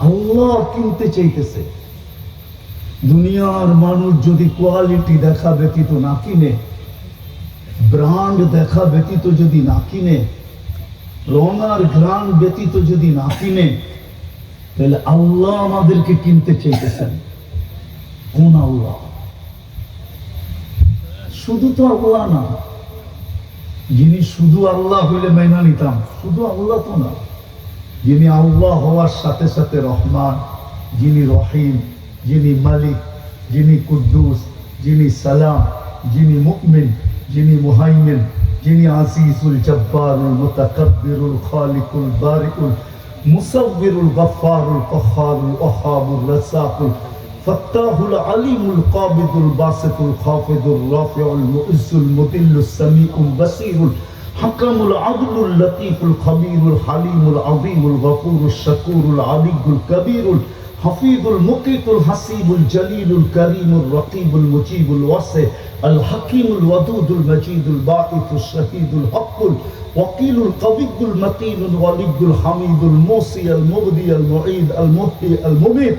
আল্লাহ কিনতে চাইতেছে। দুনিয়ার মানুষ যদি কোয়ালিটি দেখা ব্যতীত না কিনে ব্রান্ড দেখা ব্যতীত যদি না কিনে, রঙার গ্রান ব্যতীত যদি না কিনে, তাহলে আল্লাহ আমাদেরকে কিনতে চাইতেছেন। কোন আল্লাহ? শুধু তো আল্লাহ না। যিনি শুধু আল্লাহ হইলে মেনা নিতাম, শুধু আল্লাহ তো না। যিনি আল্লাহ হওয়ার সাথে সাথে রহমান, যিনি রহিম, যিনি মালিক, যিনি কুদ্দুস, যিনি সালাম, যিনি মুকমিন যিনি মুহাইমিন, যিনি আসিসুল জব্বারুল মুতাকাব্বিরুল খালিকুল বারিকুল মুসাউবিরুল গফফারুল কহারুল অহাবুল রসাকুল ফাত্তাহুল আলিমুল কাবিদুল বাসিতুল খাফিদুল রাফিউল মুইজুল মুদিল্লুল সামিউল বসিরুল الحكم العدل اللطيف الخبير الحليم العظيم الغفور الشكور العلي الكبير الحفيظ المقيت الحسيب الجليل الكريم الرقيب المجيب الواسع الحكيم الودود المجيد الباعث الشهيد الحق الوكيل القوي المتين الولي الحميد الموصي المبدي المعيد المحيي المميت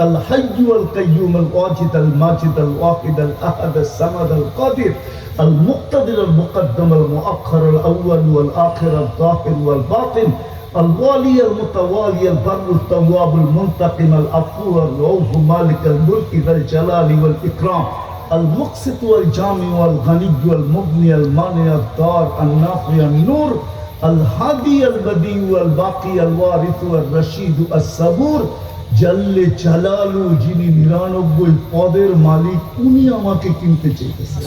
الحي والقيوم الواجد الماجد الواحد الأحد الصمد القادر المقتدر المقدم المؤخر الأول والآخر الظاهر والباطن الوالي المتوالي البر التواب المنتقم العفو الرؤوف مالك الملك ذا الجلال والإكرام المقسط والجامع والغني والمغني المانع الدار النافع النور الهادي البديع والباقي الوارث والرشيد الصبور জাল্লে চালালু যিনি নিরানব্বই পদের মালিক উনি আমাকে কিনতে চাইতেছেন